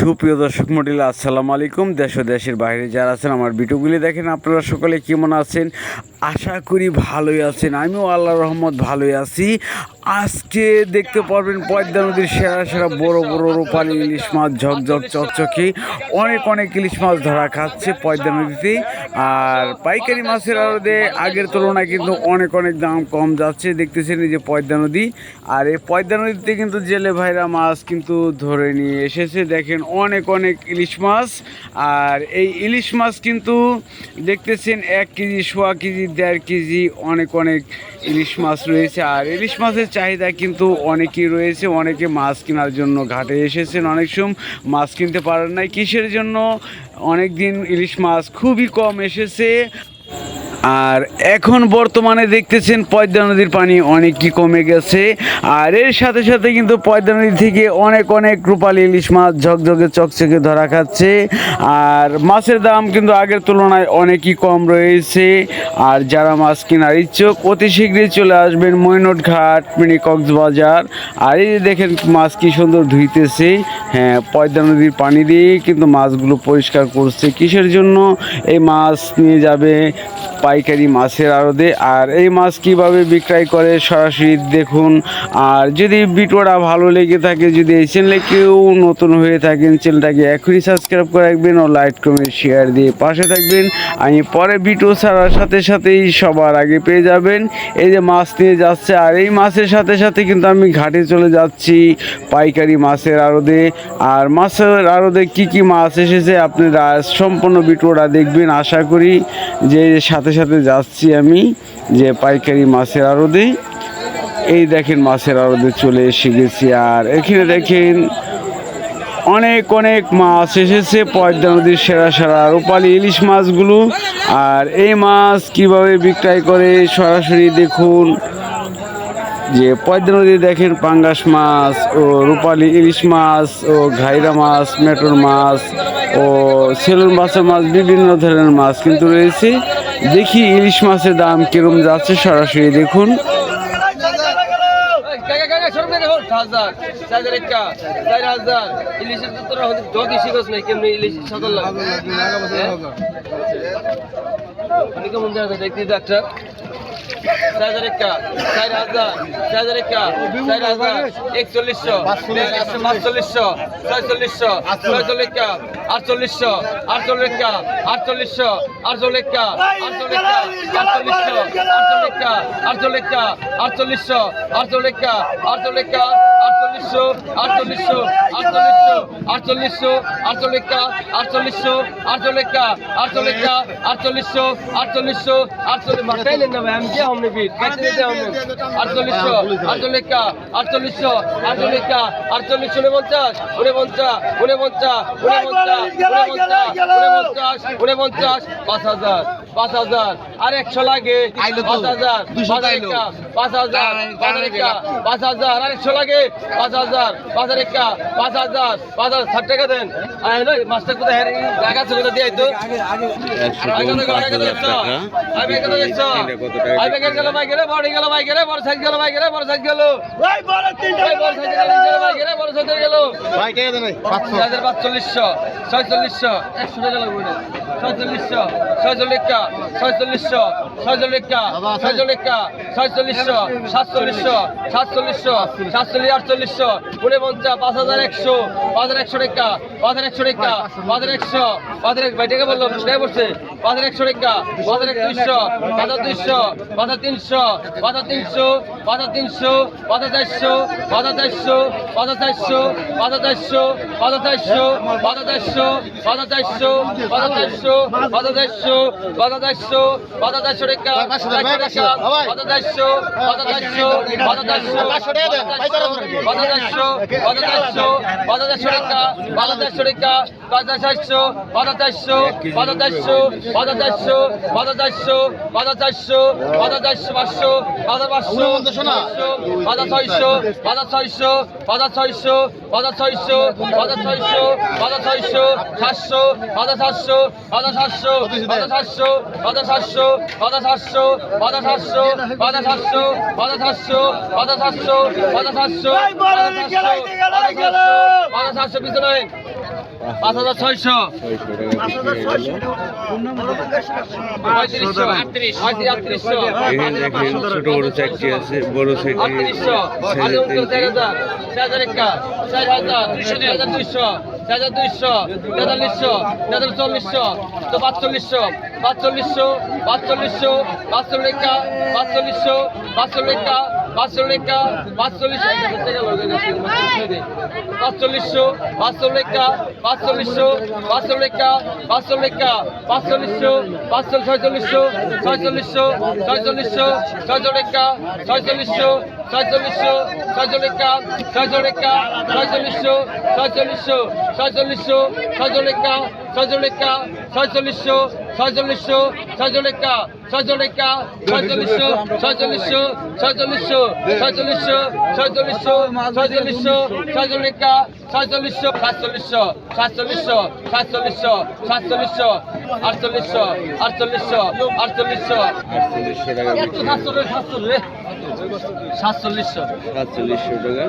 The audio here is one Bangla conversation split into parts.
সুপ্রিয় দর্শক মন্ডল, আসসালামু আলাইকুম। দেশ দেশের বাইরে যারা আছেন, আমার ভিডিওগুলি দেখেন, আপনারা সকলে কেমন আছেন? আশা করি ভালোই আছেন। আমিও আল্লাহ রহমত ভালোই আছি। আজকে দেখতে পারবেন পদ্মা নদীর সেরা সেরা বড় বড় রূপালী ইলিশ মাছ, ঝকঝক, চকচকে। অনেক অনেক ইলিশ মাছ ধরা খাচ্ছে পদ্মা নদীতে। আর পাইকারি মাছের আড়তে আগের তুলনায় কিন্তু অনেক অনেক দাম কম যাচ্ছে। দেখতেছেন এই যে পদ্মা নদী। আর এই পদ্মা নদীতে কিন্তু জেলে ভাইরা মাছ কিন্তু ধরে নিয়ে এসেছে। দেখেন অনেক অনেক ইলিশ মাছ। আর এই ইলিশ মাছ কিন্তু দেখতেছেন এক কেজি, সোয়া কেজি, দেড় কেজি অনেক অনেক ইলিশ মাছ রয়েছে। আর ইলিশ মাছের চাহিদা কিন্তু অনেকেই রয়েছে, অনেকে মাছ কেনার জন্য ঘাটে এসেছেন, অনেক সময় মাছ কিনতে পারেন নাই। কিসের জন্য? অনেক দিন ইলিশ মাছ খুবই কম এসেছে। আর এখন বর্তমানে দেখতেছেন পদ্মা নদীর পানি অনেকই কমে গেছে। আর এর সাথে সাথে কিন্তু পদ্মা নদী থেকে অনেক অনেক রূপালী ইলিশ মাছ ঝকঝকে, চকচকে ধরা খাচ্ছে। আর মাছের দাম কিন্তু আগের তুলনায় অনেকই কম রয়েছে। আর যারা মাছ কেনার ইচ্ছুক, অতি শীঘ্রই চলে আসবেন মৈনট ঘাট মিনি কক্সবাজার। আর এই দেখেন মাছ কি সুন্দর ধুইতেছে। হ্যাঁ পদ্মা নদীর পানি দিয়ে কিন্তু মাছগুলো পরিষ্কার করছে। কিসের জন্য? এই মাছ নিয়ে যাবে পাইকারি মাছের আড়তে। আর এই মাছ কীভাবে বিক্রয় করে সরাসরি দেখুন। আর যদি ভিডিওটা ভালো লেগে থাকে, যদি এই চ্যানেলে কেউ নতুন হয়ে থাকেন চ্যানেলটাকে এখনই সাবস্ক্রাইব করে রাখবেন ও লাইক কমেন্ট শেয়ার দিয়ে পাশে থাকবেন। আমি পরে ভিডিও ছাড়ার সাথে সাথেই সবার আগে পেয়ে যাবেন। এই যে মাছ নিয়ে যাচ্ছে, আর এই মাছের সাথে সাথে কিন্তু আমি ঘাটে চলে যাচ্ছি পাইকারি মাছের আড়তে। আর মাছের আড়তে কি কি মাছ এসেছে, আপনারা সম্পূর্ণ ভিডিওটা দেখবেন। আশা করি যে সাথে সাথে যাচ্ছি আমি যে পাইকারি মাছের আড়তে। এই দেখেন মাছের আড়তে চলে এসে গেছি আর এখানে দেখেন অনেক অনেক মাছ এসেছে, পদ্মা নদীর সেরা সেরা রূপালী ইলিশ মাছগুলো। আর এই মাছ কীভাবে বিক্রয় করে সরাসরি দেখুন। যে পদ্মা নদী দেখেন পাঙ্গাস মাছ ও রূপালী ইলিশ মাছ ও ঘাইরা মাছ, মেটর মাছ ও সেলুন বাসা মাছ, বিভিন্ন ধরনের মাছ কিন্তু রয়েছে। দেখি ইলিশ মাছের দাম কিরম যাচ্ছে সরাসরি দেখুন কাকা চার হাজার একা, চার হাজার চার হাজার একা, চার হাজার, একচল্লিশশো, পাঁচচল্লিশশো, ছয়চল্লিশশো, ছয়চল্লিশ একা, আটচল্লিশশো, আটচল্লিশ একা, আটচল্লিশশো, আটচল্লিশ একা আটচল্লিশ একা, আটচল্লিশশো, আটচল্লিশ একা আটচল্লিশ একা আটচল্লিশশো, আটচল্লিশ একা আটচল্লিশ একা, আটচল্লিশশো আটচল্লিশশো আটচল্লিশশো আটচল্লিশশো আটচল্লিশশো আটচল্লিশটা আটচল্লিশশো আটচল্লিশটা আটচল্লিশটা আটচল্লিশশো আটচল্লিশশো আটচল্লিশ মাথায় নেন না ভাই আমি কে হমনে ফিট কাটতে দিতে হমনে আটচল্লিশশো আটচল্লিশটা আটচল্লিশশো আটচল্লিশটা আটচল্লিশশো উনপঞ্চাশ উনপঞ্চাশ উনপঞ্চাশ উনপঞ্চাশ উনপঞ্চাশ উনপঞ্চাশ উনপঞ্চাশ পাঁচ হাজার পাঁচ হাজার আর একশো লাগে পাঁচ হাজার পাঁচ একটা পাঁচ হাজার পাঁচ হাজার আর একশো লাগে পাঁচ হাজার পাঁচ হাজার একটা পাঁচ হাজার পাঁচ দাদা ষাট টাকা দেন। মাস্টার কোথায়? টাকা আছে কোথায় দিয়ে তো। ছয়চল্লিশশো ছয়চল্লিশশো একশো টাকা লাগবে ছয়চল্লিশশো ছয়চল্লিশটা ছয়চল্লিশশো ছয়চল্লিশটা ছয়চল্লিশটা ছয়চল্লিশশো সাতচল্লিশশো সাতচল্লিশশো সাতচল্লিশ আটচল্লিশশো উনপঞ্চাশ পাঁচ হাজার একশো পাঁচ হাজার একশো টাকা পাঁচ হাজার একশো টাকা পাঁচ হাজার একশো পাঁচ হাজার ভাই টাকা বলল টাকা বসছে পাঁচ হাজার একশো টাকা পাঁচ হাজার দুইশো পাঁচ হাজার দুইশো পাঁচ হাজার তিনশো পাঁচ হাজার তিনশো পাঁচ হাজার তিনশো পাঁচ হাজার চারশো পাঁচ হাজার চারশো পাঁচ হাজার চারশো পাঁচ হাজার চারশো পাঁচ হাজার চারশো পাঁচ হাজার চারশো পাঁচ হাজার চারশো পাঁচ হাজার চারশো দেড়শো কত দেড়শো কত দেড়শো কত দেড়শো টাকা কত দেড়শো কত দেড়শো কত দেড়শো কত দেড়শো কত দেড়শো কত দেড়শো পাঁচ হাজার টাকা পাঁচ হাজার টাকা পাঁচ হাজার চারশো পাঁচ হাজার চারশো পাঁচ হাজার চারশো পাঁচ হাজার চারশো পাঁচ হাজার চারশো পাঁচ হাজার চারশো পাঁচ হাজার চারশো পাঁচশো পাঁচ হাজার পাঁচশো পাঁচ হাজার ছয়শো পাঁচ হাজার ছয়শো পাঁচ হাজার ছয়শো পাঁচ হাজার ছয়শো পাঁচ হাজার ছয়শো পাঁচ হাজার ছয়শো সাতশো পাঁচ হাজার সাতশো পাঁচ হাজার সাতশো পাঁচ হাজার সাতশো পাঁচ হাজার সাতশো পাঁচ হাজার পাঁচ সাতশো পিছু নয় পাঁচ হাজার ছয়শো। এখানে দেখেন ছোট বড় চারটি আছে বড় সাইটি দুইশো তেতাল্লিশশো তেতাল্লিশশো তেতাল্লিশ চল্লিশশো তো পাঁচচল্লিশশো। পাঁচচল্লিশশো পাঁচচল্লিশশো পাঁচশো লেখা পাঁচচল্লিশশো পাঁচশো লেখা পাঁচশো লেখা পাঁচচল্লিশশো পাঁচশো লেখা পাঁচচল্লিশশো পাঁচশো লেখা পাঁচশো লেখা পাঁচচল্লিশশো পাঁচশো ছয়চল্লিশশো ছয়চল্লিশশো ছয়চল্লিশশো ছয়শো লেখা ছয়চল্লিশশো ছয়চল্লিশশো ছয়শো লেখা ছয়শো লেখা ছয়চল্লিশশো ছয়চল্লিশশো ছয়চল্লিশশো ছয়শো লেখা ছয়শো লেখা ছয়চল্লিশশো ছয়চল্লিশশো ছয়চল্লিশা ছয়চল্লিশা ছয়চল্লিশশো ছয়চল্লিশশো ছয়চল্লিশশো ছয়চল্লিশশো ছয়চল্লিশশো ছয়চল্লিশশো ছয়চল্লিশা ছয়চল্লিশশো, সাতচল্লিশশো সাতচল্লিশশো সাতচল্লিশশো সাতচল্লিশশো, আটচল্লিশশো আটচল্লিশশো আটচল্লিশশো। আটচল্লিশশো টাকা একটু বিক্রি সাতচল্লিশ সাতচল্লিশ সাতচল্লিশশো। সাতচল্লিশশো টাকা।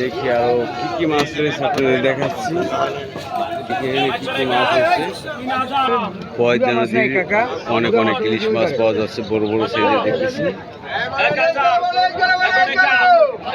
দেখি আরও কি কি মাছ রয়েছে আপনাদের দেখাচ্ছি। আছে অনেক অনেক ইলিশ মাছ পাওয়া যাচ্ছে, বড় বড় সাইজে দেখতেছি। ও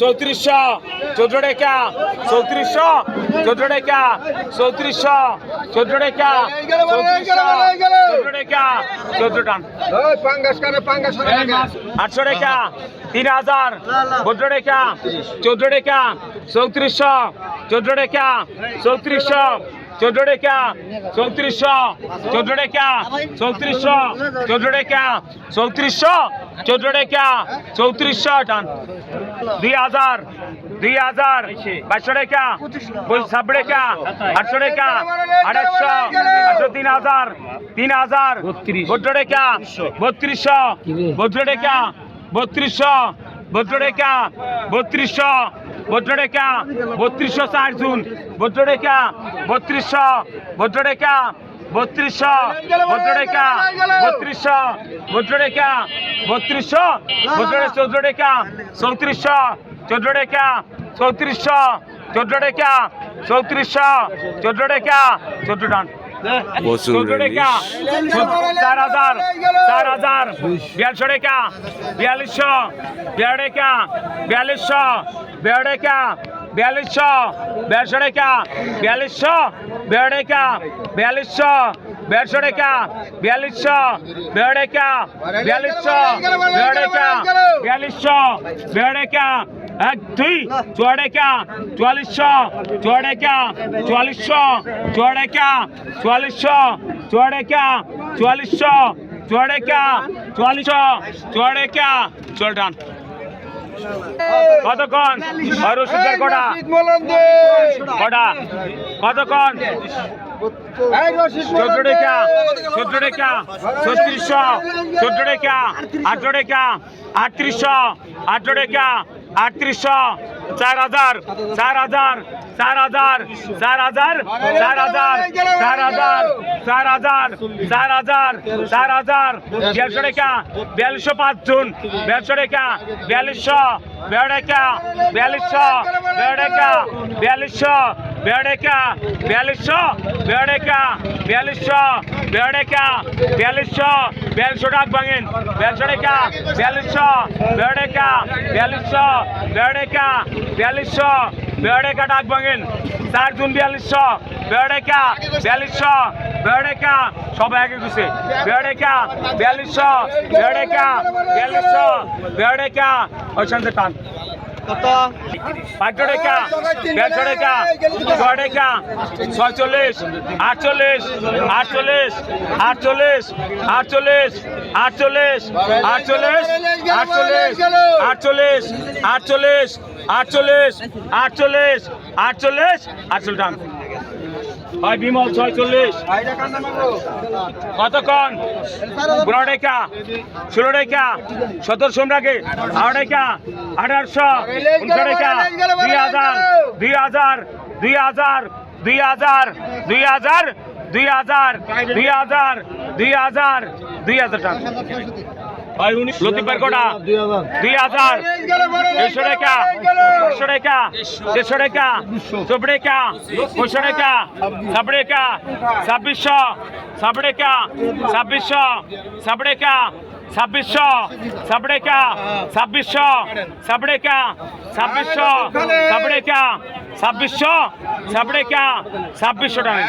চৌত্রিশ চোদ্দ টাকা চৌত্রিশ চোদ্দ টাকা চৌত্রিশশো চোদ্দ টাকা চোদ্দ টান। আটশো টাকা তিন হাজার চোদ্দ টাকা চোদ্দ চোদ্দ চোদ্দ টাকা চৌত্রিশশো চোদ্দ টাকা চৌত্রিশশো চোদ্দ টাকা চৌত্রিশশো চোদ্দ টাকা চৌত্রিশশো টান দুই হাজার দুই হাজার বাইশশো টাকা ছাব্বিশ টাকা আটশো টাকা আড়াইশো আটশো তিন হাজার তিন হাজার বত্রিশ। টাকা বত্রিশশো বত্রিশ টাকা বত্রিশশো ভদ্ররেখা বত্রিশশো। ভদ্ররেখা বত্রিশ ষাট জুন। ভদ্ররেখা বত্রিশ ভদ্ররেখা বত্রিশশো। ভদ্ররেখা বত্রিশশো। ভদ্ররেখা বত্রিশশো। ভদ্ররে চৌদ্ররেখা চৌত্রিশশো। চৌদ্ররেখা চৌত্রিশশো। চৌদ্ররেখা চৌত্রিশ চৌদ্ররেখা চৌদ্র ডান। প্রচুর চার হাজার চার হাজার বিয়াল্লিশশো টাকা বিয়াল্লিশশো বিয়াল্লিশ টাকা বিয়াল্লিশশো বিয়াল্লিশ টাকা বিয়াল্লিশশো বিয়াল্লিশশো টাকা বিয়াল্লিশশো বিয়াল্লিশ টাকা বিয়াল্লিশশো বিয়াল্লিশশো টাকা বিয়াল্লিশশো বিয়াল্লিশ টাকা বিয়াল্লিশশো বিয়াল্লিশ টাকা বিয়াল্লিশশো বিয়াল্লিশ টাকা এক দুই চুয়াডেকা চুয়াল্লিশশো চুয়াডেকা চুয়াল্লিশশো চুয়াডেকা চুয়াল্লিশশো চুয়াডেকা চুয়াল্লিশশো চুয়াডেকা চুয়াল্লিশশো চুয়াডেকা চল ডান। কতক্ষণ? আর ওষুধের কটা? কটা? কতক্ষণ? চোদ্দ টাকা চোদ্দ টাকা ছত্রিশশো চোদ্দ টাকা আঠারো টাকা আটত্রিশশো আঠারো টাকা আটত্রিশশো, চার হাজার চার হাজার চার হাজার চার হাজার চার হাজার চার হাজার চার হাজার চার হাজার চার হাজার, দেড়শো টাকা, বিয়াল্লিশশো পাঁচ জুন, দেড়শো টাকা, বিয়াল্লিশশো বেড় বিয়াল্লিশশো বেড় বিয়াল্লিশশো বেড়েকা, বিয়াল্লিশশো বেড়েকা বিয়াল্লিশশো বেড়েকা, বিয়াল্লিশশো বিয়াল্লিশশো টাকা ভাঙেন। বিয়াল্লিশশো টাকা বিয়াল্লিশশো, বেড়েকা বিয়াল্লিশশো বেড়েকা বিয়াল্লিশশো, বেড়েকা টাক ভাঙেন। চার জুন বিয়াল্লিশশো, বেড়েকা বিয়াল্লিশশো, বেড়েকা, সবাই আগে গেছে। বেড়েকা, বিয়াল্লিশশো বেড়েকা বিয়াল্লিশশো, বেড়েকা ওই সঙ্গে টান। পাঁচশো টাকা দেড়শো টাকা ছয় টাকা ছয়চল্লিশ আটচল্লিশ আটচল্লিশ আটচল্লিশ আটচল্লিশ আটচল্লিশ আটচল্লিশ আটচল্লিশ আটচল্লিশ আটচল্লিশ আটচল্লিশ আটচল্লিশ আটচল্লিশ আটচল্লিশ টান হয় বিমল, ছয়চল্লিশ। কতক্ষণ পনেরো টাকা ষোলো টাকা সতেরো সম্রাকে আঠারো টাকা আঠারোশো উনিশশো টাকা দুই হাজার দুই হাজার দুই হাজার দুই হাজার দুই হাজার দুই হাজার দুই হাজার দুই হাজার দুই হাজার টাকা। ভাই উনিশ লতিফের কোটা। দুই হাজার। দেড়শো টাকা। পাঁচশো টাকা। দেড়শো টাকা। চব্বিশ টাকা পঁয়শো টাকা। ছাব্বিশ টাকা ছাব্বিশশো। ছাব্বিশ টাকা ছাব্বিশশো। ছাব্বিশ টাকা ছাব্বিশশো। ছাব্বিশ টাকা ছাব্বিশশো। ছাব্বিশ টাকা ছাব্বিশশো। ছাব্বিশ টাকা ছাব্বিশশো। ছাব্বিশ টাকা ছাব্বিশশো টাকা।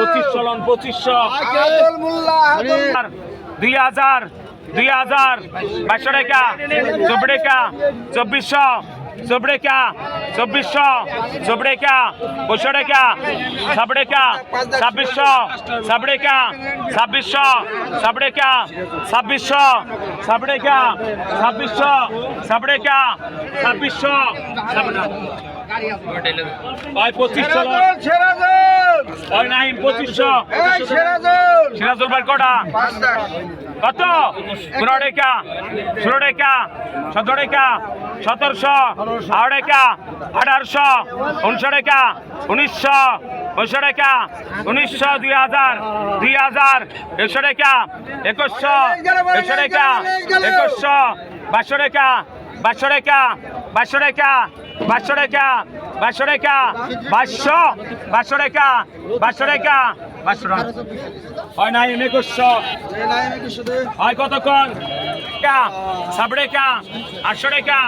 পঁচিশশো লন পঁচিশশো। দুই হাজার দুই হাজার বাইশশো টাকা চব্বিশ টাকা চব্বিশশো চব্বিশ টাকা চব্বিশশো চব্বিশ টাকা পঁয়শো টাকা ছাব্বিশ টাকা ছাব্বিশশো ছাব্বিশ টাকা ছাব্বিশশো ছাব্বিশ টাকা ছাব্বিশশো ছাব্বিশ টাকা ছাব্বিশশো ছাব্বিশ টাকা ছাব্বিশশো পঁচিশশো ওই নাহিম পঁচিশশো। সিরাজুল। ভাই কটা? কত? পনেরো টাকা ষোলো টাকা সতেরো টাকা সতেরোশো। আঠারো টাকা আঠারোশো। উনিশশো টাকা উনিশশো। উনিশশো টাকা উনিশশো দুই হাজার। দুই হাজার। একশো টাকা একুশশো। একশো টাকা একুশশো। বাইশশো টাকা বাইশশো টাকা বাইশশো টাকা বাইশশো টাকা বাইশশো টাকা বাইশশো বাইশশো হয় নাই একুশশো হয় কতক্ষণ? টাকা সাবড়ে টাকা